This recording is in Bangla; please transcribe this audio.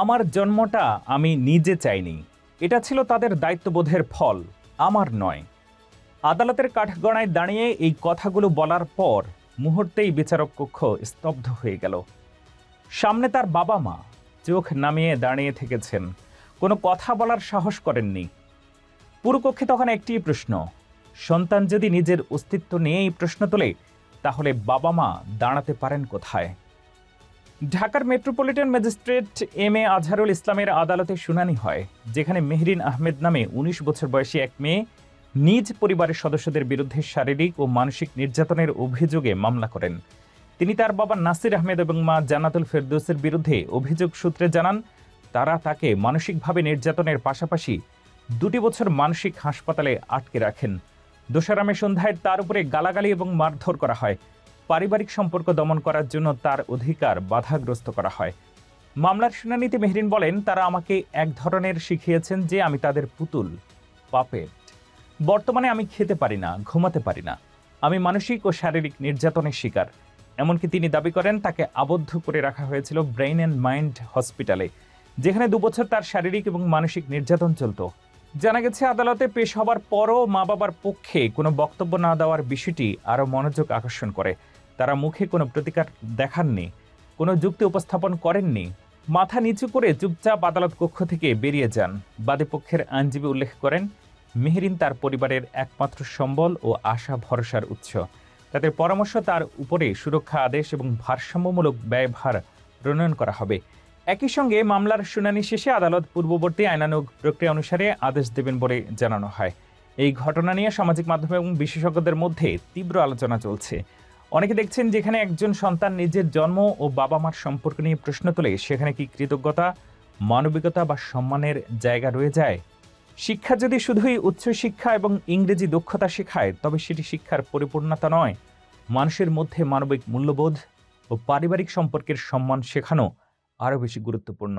আমার জন্মটা আমি নিজে চাইনি। এটা ছিল তাদের দায়িত্ববোধের ফল, আমার নয়। আদালতের কাঠগড়ায় দাঁড়িয়ে এই কথাগুলো বলার পর মুহূর্তেই বিচারক কক্ষ স্তব্ধ হয়ে গেল। সামনে তার বাবা মা চোখ নামিয়ে দাঁড়িয়ে থেকেছেন। কোনো কথা বলার সাহস করেননি। পুরো কক্ষে তখন একটি প্রশ্ন, সন্তান যদি নিজের অস্তিত্ব নিয়েই প্রশ্ন তোলে, তাহলে বাবা মা দাঁড়াতে পারেন কোথায়? ঢাকার metropolitan magistrate M A Azharul ইসলামের আদালতে শুনানি হয়, যেখানে মেহরিন আহমেদ নামে উনিশ বছর বয়সী এক মেয়ে নিজ পরিবারের সদস্যদের বিরুদ্ধে শারীরিক ও মানসিক নির্যাতনের অভিযোগে মামলা করেন। তিনি তার বাবা নাসির আহমেদ এবং মা জান্নাতুল ফেরদৌসের বিরুদ্ধে অভিযোগ সূত্রে জানান, তারা তাকে মানসিকভাবে নির্যাতনের পাশাপাশি দুটি বছর মানসিক হাসপাতালে আটকে রাখেন। দোষারামে সন্ধ্যায় তার উপরে গালাগালি এবং মারধর করা হয়। পারিবারিক সম্পর্ক দমন করার জন্য তার অধিকার বাধাগ্রস্ত করা হয়। মামলার শুনানিতে মেহরিন বলেন, তারা আমাকে এক ধরনের শিখিয়েছেন যে আমি তাদের পুতুল, পাপেট। বর্তমানে আমি খেতে পারি না, ঘুমাতে পারি না। আমি মানসিক ও শারীরিক নির্যাতনের শিকার। এমনকি তিনি দাবি করেন, তাকে আবদ্ধ করে রাখা হয়েছিল ব্রেইন অ্যান্ড মাইন্ড হসপিটালে, যেখানে দুবছর তার শারীরিক এবং মানসিক নির্যাতন চলত। জানা গেছে, আদালতে পেশ হবার পরও মা বাবার পক্ষে কোনো বক্তব্য না দেওয়ার বিষয়টি আরও মনোযোগ আকর্ষণ করে। তারা মুখে কোনো প্রতিকার দেখাননি, কোনো যুক্তি উপস্থাপন করেননি। মাথা নিচু করে চুপচাপ আদালত কক্ষ থেকে বেরিয়ে যান। বাদী পক্ষের আইনজীবী উল্লেখ করেন, মেহরিন তার পরিবারের একমাত্র সম্বল ও আশা ভরসার উৎস। তাদের পরামর্শ তার উপরে সুরক্ষা আদেশ এবং ভারসাম্যমূলক ব্যয়ভার প্রণয়ন করা হবে। একই সঙ্গে মামলার শুনানি শেষে আদালত পূর্ববর্তী আইনানুগ প্রক্রিয়া অনুসারে আদেশ দেবেন বলে জানানো হয়। এই ঘটনা নিয়ে সামাজিক মাধ্যম এবং বিশেষজ্ঞদের মধ্যে তীব্র আলোচনা চলছে। অনেকে দেখছেন যেখানে একজন সন্তান নিজের জন্ম ও বাবা মার সম্পর্ক নিয়ে প্রশ্ন তোলে, সেখানে কি কৃতজ্ঞতা, মানবিকতা বা সম্মানের জায়গা রয়ে যায়? শিক্ষা যদি শুধুই উচ্চ শিক্ষা এবং ইংরেজি দক্ষতা শেখায়, তবে সেটি শিক্ষার পরিপূর্ণতা নয়। মানুষের মধ্যে মানবিক মূল্যবোধ ও পারিবারিক সম্পর্কের সম্মান শেখানো আরও বেশি গুরুত্বপূর্ণ।